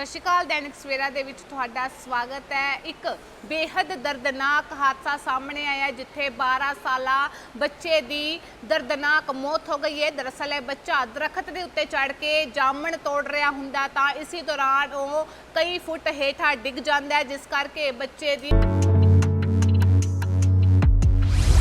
ਸਤਿ ਸ਼੍ਰੀ ਅਕਾਲ, ਦੈਨਿਕ ਸਵੇਰਾ ਦੇ ਵਿੱਚ ਤੁਹਾਡਾ ਸਵਾਗਤ ਹੈ। ਇੱਕ ਬੇहद ਦਰਦਨਾਕ ਹਾਦਸਾ ਸਾਹਮਣੇ ਆਇਆ ਜਿੱਥੇ 12 ਸਾਲਾ ਬੱਚੇ ਦੀ ਦਰਦਨਾਕ ਮੌਤ ਹੋ ਗਈ ਹੈ। ਦਰਅਸਲ ਇਹ ਬੱਚਾ ਦਰਖਤ ਦੇ ਉੱਤੇ ਚੜ ਕੇ ਜਾਮਣ ਤੋੜ ਰਿਹਾ ਹੁੰਦਾ ਤਾਂ ਇਸੇ ਦੌਰਾਨ ਉਹ ਕਈ ਫੁੱਟ ਹੇਠਾਂ ਡਿੱਗ ਜਾਂਦਾ ਹੈ, ਜਿਸ ਕਰਕੇ ਬੱਚੇ ਦੀ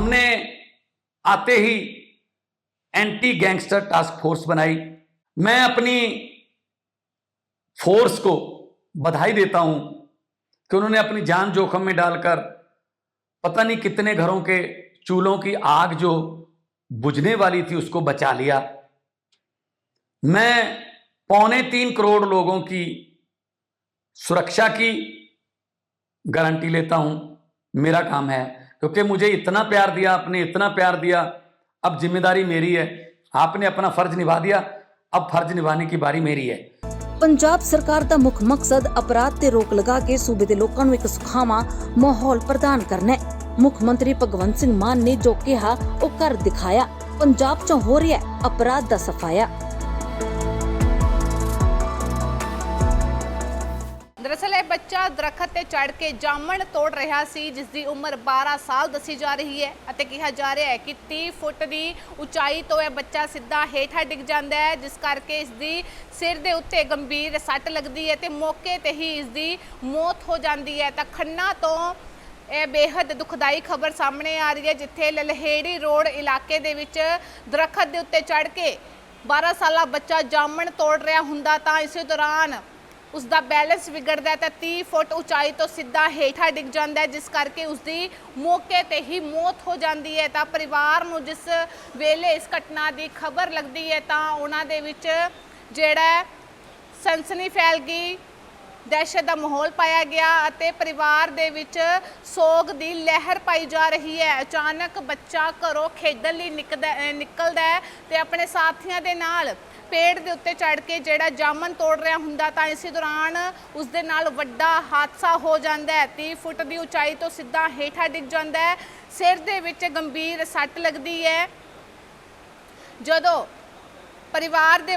हमने आते ही एंटी गैंगस्टर टास्क फोर्स बनाई। मैं अपनी फोर्स को बधाई देता हूँ कि उन्होंने अपनी जान जोखिम में डालकर पता नहीं कितने घरों के चूल्हों की आग जो बुझने वाली थी उसको बचा लिया। मैं पौने तीन करोड़ लोगों की सुरक्षा की गारंटी लेता हूँ। मेरा काम है। क्योंकि मुझे इतना प्यार दिया आपने इतना प्यार दिया अब जिम्मेदारी मेरी है आपने अपना फर्ज निभा दिया अब फर्ज निभाने की बारी मेरी है ਪੰਜਾਬ ਸਰਕਾਰ ਦਾ ਮੁੱਖ ਮਕਸਦ ਅਪਰਾਧ ਤੇ ਰੋਕ ਲਗਾ ਕੇ ਸੂਬੇ ਦੇ ਲੋਕਾਂ ਨੂੰ ਇੱਕ ਸੁਖਾਵਾਂ ਮਾਹੌਲ ਪ੍ਰਦਾਨ ਕਰਨਾ ਹੈ ਮੁੱਖ ਮੰਤਰੀ ਭਗਵੰਤ ਸਿੰਘ ਮਾਨ ਨੇ ਜੋ ਕਿਹਾ ਉਹ ਕਰ ਦਿਖਾਇਆ ਪੰਜਾਬ 'ਚ ਹੋ ਰਿਹਾ ਹੈ ਅਪਰਾਧ ਦਾ ਸਫਾਇਆ ਬੱਚਾ ਦਰਖਤ ਤੇ ਚੜ ਕੇ ਜਾਮਣ ਤੋੜ ਰਿਹਾ ਸੀ ਜਿਸ ਦੀ ਉਮਰ 12 ਸਾਲ ਦੱਸੀ ਜਾ ਰਹੀ ਹੈ ਅਤੇ ਕਿਹਾ ਜਾ ਰਿਹਾ ਹੈ ਕਿ 30 ਫੁੱਟ ਦੀ ਉਚਾਈ ਤੋਂ ਇਹ ਬੱਚਾ ਸਿੱਧਾ ਹੇਠਾਂ ਡਿੱਗ ਜਾਂਦਾ ਹੈ, ਜਿਸ ਕਰਕੇ ਇਸ ਦੀ ਸਿਰ ਦੇ ਉੱਤੇ ਗੰਭੀਰ ਸੱਟ ਲੱਗਦੀ ਹੈ ਤੇ ਮੌਕੇ ਤੇ ਹੀ ਇਸ ਦੀ ਮੌਤ ਹੋ ਜਾਂਦੀ ਹੈ। ਤਾਂ ਖੰਨਾ ਤੋਂ ਇਹ ਬੇहद ਦੁਖਦਾਈ ਖਬਰ ਸਾਹਮਣੇ ਆ ਰਹੀ ਹੈ, ਜਿੱਥੇ ਲਲਹੇੜੀ ਰੋਡ ਇਲਾਕੇ ਦੇ ਵਿੱਚ ਦਰਖਤ ਦੇ ਉੱਤੇ ਚੜ ਕੇ 12 ਸਾਲਾ ਬੱਚਾ ਜਾਮਣ ਤੋੜ ਰਿਹਾ ਹੁੰਦਾ ਤਾਂ ਇਸੇ ਦੌਰਾਨ ਉਸ ਦਾ ਬੈਲੈਂਸ ਵਿਗੜਦਾ ਹੈ ਤਾਂ 30 ਫੁੱਟ ਉਚਾਈ ਤੋਂ ਸਿੱਧਾ ਹੇਠਾਂ ਡਿੱਗ ਜਾਂਦਾ ਹੈ, ਜਿਸ ਕਰਕੇ ਉਸ ਦੀ ਮੌਕੇ ਤੇ ਹੀ ਮੌਤ ਹੋ ਜਾਂਦੀ ਹੈ। ਤਾਂ ਪਰਿਵਾਰ ਨੂੰ ਜਿਸ ਵੇਲੇ ਇਸ ਘਟਨਾ ਦੀ ਖਬਰ ਲੱਗਦੀ ਹੈ, ਤਾਂ ਉਹਨਾਂ ਦੇ ਵਿੱਚ ਜਿਹੜਾ ਸਨਸਨੀ ਫੈਲ ਗਈ ਦਹਿਸ਼ਤ ਦਾ ਮਾਹੌਲ ਪਾਇਆ ਗਿਆ ਅਤੇ ਪਰਿਵਾਰ ਦੇ ਵਿੱਚ ਸੋਗ ਦੀ ਲਹਿਰ ਪਾਈ ਜਾ ਰਹੀ ਹੈ। ਅਚਾਨਕ ਬੱਚਾ ਘਰੋਂ ਖੇਡਣ ਲਈ ਨਿਕਦਾ- ਨਿਕਲਦਾ ਹੈ ਤੇ ਆਪਣੇ ਸਾਥੀਆਂ ਦੇ ਨਾਲ ਪੇੜ ਦੇ ਉੱਤੇ ਚੜ ਕੇ ਜਿਹੜਾ ਜਾਮਨ ਤੋੜ ਰਿਹਾ ਹੁੰਦਾ ਤਾਂ ਇਸੇ ਦੌਰਾਨ ਉਸ ਦੇ ਨਾਲ ਵੱਡਾ ਹਾਦਸਾ ਹੋ ਜਾਂਦਾ ਹੈ। 30 ਫੁੱਟ ਦੀ ਉਚਾਈ ਤੋਂ ਸਿੱਧਾ ਹੇਠਾਂ ਡਿੱਗ ਜਾਂਦਾ ਹੈ। ਸਿਰ ਦੇ ਵਿੱਚ ਗੰਭੀਰ ਸੱਟ ਲੱਗਦੀ ਹੈ। ਜਦੋਂ ਪਰਿਵਾਰ ਦੇ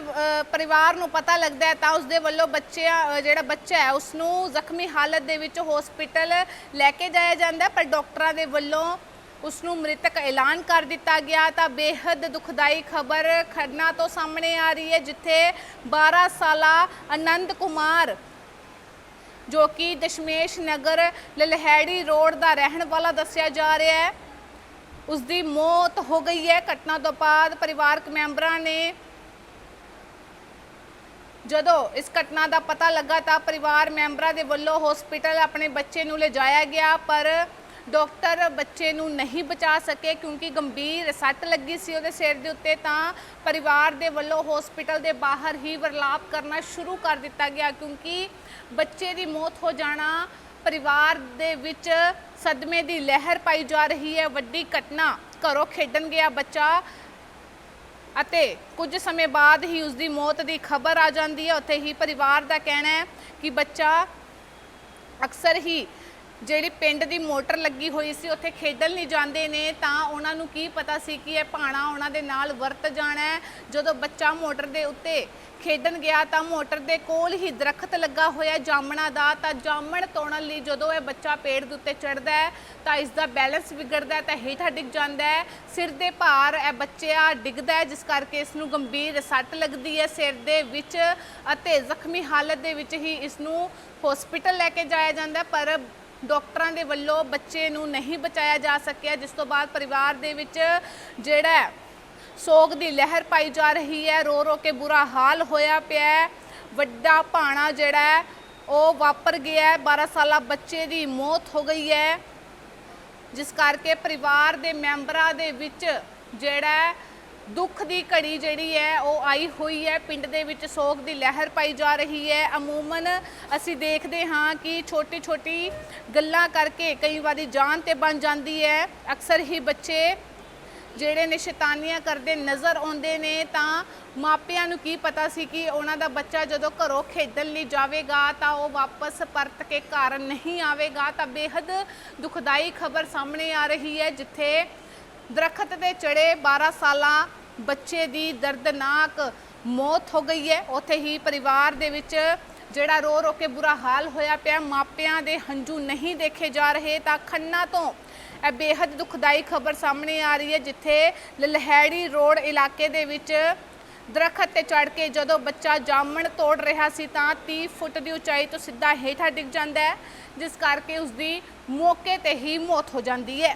ਪਰਿਵਾਰ ਨੂੰ ਪਤਾ ਲੱਗਦਾ ਹੈ ਤਾਂ ਉਸ ਦੇ ਵੱਲੋਂ ਬੱਚਿਆਂ ਜਿਹੜਾ ਬੱਚਾ ਹੈ, ਉਸ ਨੂੰ ਜ਼ਖਮੀ ਹਾਲਤ ਦੇ ਵਿੱਚ ਹਸਪੀਟਲ ਲੈ ਕੇ ਜਾਇਆ ਜਾਂਦਾ ਪਰ ਡਾਕਟਰਾਂ ਦੇ ਵੱਲੋਂ ਉਸ ਨੂੰ ਮ੍ਰਿਤਕ ਐਲਾਨ ਕਰ ਦਿੱਤਾ ਗਿਆ ਤਾਂ ਬੇहद ਦੁਖਦਾਈ ਖਬਰ ਖੰਨਾ ਤੋਂ ਸਾਹਮਣੇ ਆ ਰਹੀ ਹੈ, ਜਿੱਥੇ 12 ਸਾਲਾ ਆਨੰਦ ਕੁਮਾਰ, ਜੋ ਕਿ ਦਸ਼ਮੇਸ਼ ਨਗਰ ਲਲਹਿੜੀ ਰੋਡ ਦਾ ਰਹਿਣ ਵਾਲਾ ਦੱਸਿਆ ਜਾ ਰਿਹਾ ਹੈ। ਉਸ ਦੀ ਮੌਤ ਹੋ ਗਈ ਹੈ। ਘਟਨਾ ਤੋਂ ਬਾਅਦ ਪਰਿਵਾਰਕ ਮੈਂਬਰਾਂ ਨੇ ਜਦੋਂ ਇਸ ਘਟਨਾ ਦਾ ਪਤਾ ਲੱਗਾ ਤਾਂ ਪਰਿਵਾਰ ਮੈਂਬਰਾਂ ਦੇ ਵੱਲੋਂ ਹਸਪੀਟਲ ਆਪਣੇ ਬੱਚੇ ਨੂੰ ਲਿਜਾਇਆ ਗਿਆ, ਪਰ ਡਾਕਟਰ ਬੱਚੇ ਨੂੰ ਨਹੀਂ ਬਚਾ ਸਕੇ ਕਿਉਂਕਿ ਗੰਭੀਰ ਸੱਟ ਲੱਗੀ ਸੀ ਉਹਦੇ ਸਿਰ ਦੇ ਉੱਤੇ, ਤਾਂ ਪਰਿਵਾਰ ਦੇ ਵੱਲੋਂ ਹਸਪੀਟਲ ਦੇ ਬਾਹਰ ਹੀ ਵਰਲਾਪ ਕਰਨਾ ਸ਼ੁਰੂ ਕਰ ਦਿੱਤਾ ਗਿਆ ਕਿਉਂਕਿ ਬੱਚੇ ਦੀ ਮੌਤ ਹੋ ਜਾਣਾ ਪਰਿਵਾਰ ਦੇ ਵਿੱਚ ਸਦਮੇ ਦੀ ਲਹਿਰ ਪਾਈ ਜਾ ਰਹੀ ਹੈ, ਵੱਡੀ ਘਟਨਾ ਘਰੋਂ ਖੇਡਣ ਗਿਆ ਬੱਚਾ ਅਤੇ ਕੁਝ ਸਮੇਂ ਬਾਅਦ ਹੀ ਉਸ ਦੀ ਮੌਤ ਦੀ ਖਬਰ ਆ ਜਾਂਦੀ ਹੈ। ਉੱਥੇ ਹੀ ਪਰਿਵਾਰ ਦਾ ਕਹਿਣਾ ਹੈ ਕਿ ਬੱਚਾ ਅਕਸਰ ਹੀ ਜਿਹੜੀ ਪਿੰਡ ਦੀ ਮੋਟਰ ਲੱਗੀ ਹੋਈ ਸੀ, ਉੱਥੇ ਖੇਡਣ ਲਈ ਜਾਂਦੇ ਨੇ, ਤਾਂ ਉਹਨਾਂ ਨੂੰ ਕੀ ਪਤਾ ਸੀ ਕਿ ਇਹ ਭਾਣਾ ਉਹਨਾਂ ਦੇ ਨਾਲ ਵਰਤ ਜਾਣਾ ਹੈ। ਜਦੋਂ ਬੱਚਾ ਮੋਟਰ ਦੇ ਉੱਤੇ ਖੇਡਣ ਗਿਆ, ਤਾਂ ਮੋਟਰ ਦੇ ਕੋਲ ਹੀ ਦਰਖਤ ਲੱਗਾ ਹੋਇਆ ਜਾਮਣਾ ਦਾ। ਤਾਂ ਜਾਮਣ ਤੋੜਨ ਲਈ ਜਦੋਂ ਇਹ ਬੱਚਾ ਪੇੜ ਦੇ ਉੱਤੇ ਚੜਦਾ ਹੈ, ਤਾਂ ਇਸ ਦਾ ਬੈਲੈਂਸ ਵਿਗੜਦਾ ਹੈ, ਤਾਂ ਹੇਠਾਂ ਡਿੱਗ ਜਾਂਦਾ ਹੈ। ਸਿਰ ਦੇ ਭਾਰ ਇਹ ਬੱਚਿਆ ਡਿੱਗਦਾ ਹੈ, ਜਿਸ ਕਰਕੇ ਇਸ ਨੂੰ ਗੰਭੀਰ ਸੱਟ ਲੱਗਦੀ ਹੈ ਸਿਰ ਦੇ ਵਿੱਚ ਅਤੇ ਜ਼ਖਮੀ ਹਾਲਤ ਦੇ ਵਿੱਚ ਹੀ ਇਸ ਨੂੰ ਹਸਪੀਟਲ ਲੈ ਕੇ ਜਾਇਆ ਜਾਂਦਾ ਪਰ ਡਾਕਟਰਾਂ ਦੇ ਵੱਲੋਂ ਬੱਚੇ ਨੂੰ ਨਹੀਂ ਬਚਾਇਆ ਜਾ ਸਕਿਆ ਜਿਸ ਤੋਂ ਬਾਅਦ ਪਰਿਵਾਰ ਦੇ ਵਿੱਚ ਜਿਹੜਾ ਸੋਗ ਦੀ ਲਹਿਰ ਪਾਈ ਜਾ ਰਹੀ ਹੈ ਰੋ ਰੋ ਕੇ ਬੁਰਾ ਹਾਲ ਹੋਇਆ ਪਿਆ ਹੈ। ਵੱਡਾ ਭਾਣਾ ਜਿਹੜਾ ਹੈ, ਉਹ ਵਾਪਰ ਗਿਆ ਹੈ। 12 ਸਾਲਾ ਬੱਚੇ ਦੀ ਮੌਤ ਹੋ ਗਈ ਹੈ। ਜਿਸ ਕਰਕੇ ਪਰਿਵਾਰ ਦੇ ਮੈਂਬਰਾਂ ਦੇ ਵਿੱਚ ਜਿਹੜਾ ਦੁੱਖ ਦੀ ਘੜੀ ਜਿਹੜੀ ਹੈ, ਉਹ ਆਈ ਹੋਈ ਹੈ। ਪਿੰਡ ਦੇ ਵਿੱਚ ਸੋਗ ਦੀ ਲਹਿਰ ਪਾਈ ਜਾ ਰਹੀ ਹੈ। ਅਮੂਮਨ ਅਸੀਂ ਦੇਖਦੇ ਹਾਂ ਕਿ ਛੋਟੀ ਛੋਟੀ ਗੱਲਾਂ ਕਰਕੇ ਕਈ ਵਾਰੀ ਜਾਨ ਤੇ ਬਣ ਜਾਂਦੀ ਹੈ। ਅਕਸਰ ਹੀ ਬੱਚੇ ਜਿਹੜੇ ਨੇ ਸ਼ੈਤਾਨੀਆਂ ਕਰਦੇ ਨਜ਼ਰ ਆਉਂਦੇ ਨੇ, ਤਾਂ ਮਾਪਿਆਂ ਨੂੰ ਕੀ ਪਤਾ ਸੀ ਕਿ ਉਹਨਾਂ ਦਾ ਬੱਚਾ ਜਦੋਂ ਘਰੋਂ ਖੇਡਣ ਲਈ ਜਾਵੇਗਾ, ਤਾਂ ਉਹ ਵਾਪਸ ਪਰਤ ਕੇ ਘਰ ਨਹੀਂ ਆਵੇਗਾ। ਤਾਂ ਬੇहद ਦੁਖਦਾਈ ਖਬਰ ਸਾਹਮਣੇ ਆ ਰਹੀ ਹੈ, ਜਿੱਥੇ ਦਰਖਤ ਤੇ ਚੜੇ 12 ਸਾਲਾਂ ਬੱਚੇ ਦੀ ਦਰਦਨਾਕ ਮੌਤ ਹੋ ਗਈ ਹੈ। ਉੱਥੇ ਹੀ ਪਰਿਵਾਰ ਦੇ ਵਿੱਚ ਜਿਹੜਾ ਰੋ ਰੋ ਕੇ ਬੁਰਾ ਹਾਲ ਹੋਇਆ ਪਿਆ। ਮਾਪਿਆਂ ਦੇ ਹੰਝੂ ਨਹੀਂ ਦੇਖੇ ਜਾ ਰਹੇ ਤਾਂ ਖੰਨਾ ਤੋਂ ਇਹ ਬੇहद ਦੁਖਦਾਈ ਖਬਰ ਸਾਹਮਣੇ ਆ ਰਹੀ ਹੈ, ਜਿੱਥੇ ਲਲਹਿੜੀ ਰੋਡ ਇਲਾਕੇ ਦੇ ਵਿੱਚ ਦਰਖਤ ਤੇ ਚੜ ਕੇ ਜਦੋਂ ਬੱਚਾ ਜਾਮਣ ਤੋੜ ਰਿਹਾ ਸੀ ਤਾਂ 30 ਫੁੱਟ ਦੀ ਉਚਾਈ ਤੋਂ ਸਿੱਧਾ ਹੇਠਾਂ ਡਿੱਗ ਜਾਂਦਾ ਹੈ, ਜਿਸ ਕਰਕੇ ਉਸ ਦੀ ਮੌਕੇ ਤੇ ਹੀ ਮੌਤ ਹੋ ਜਾਂਦੀ ਹੈ।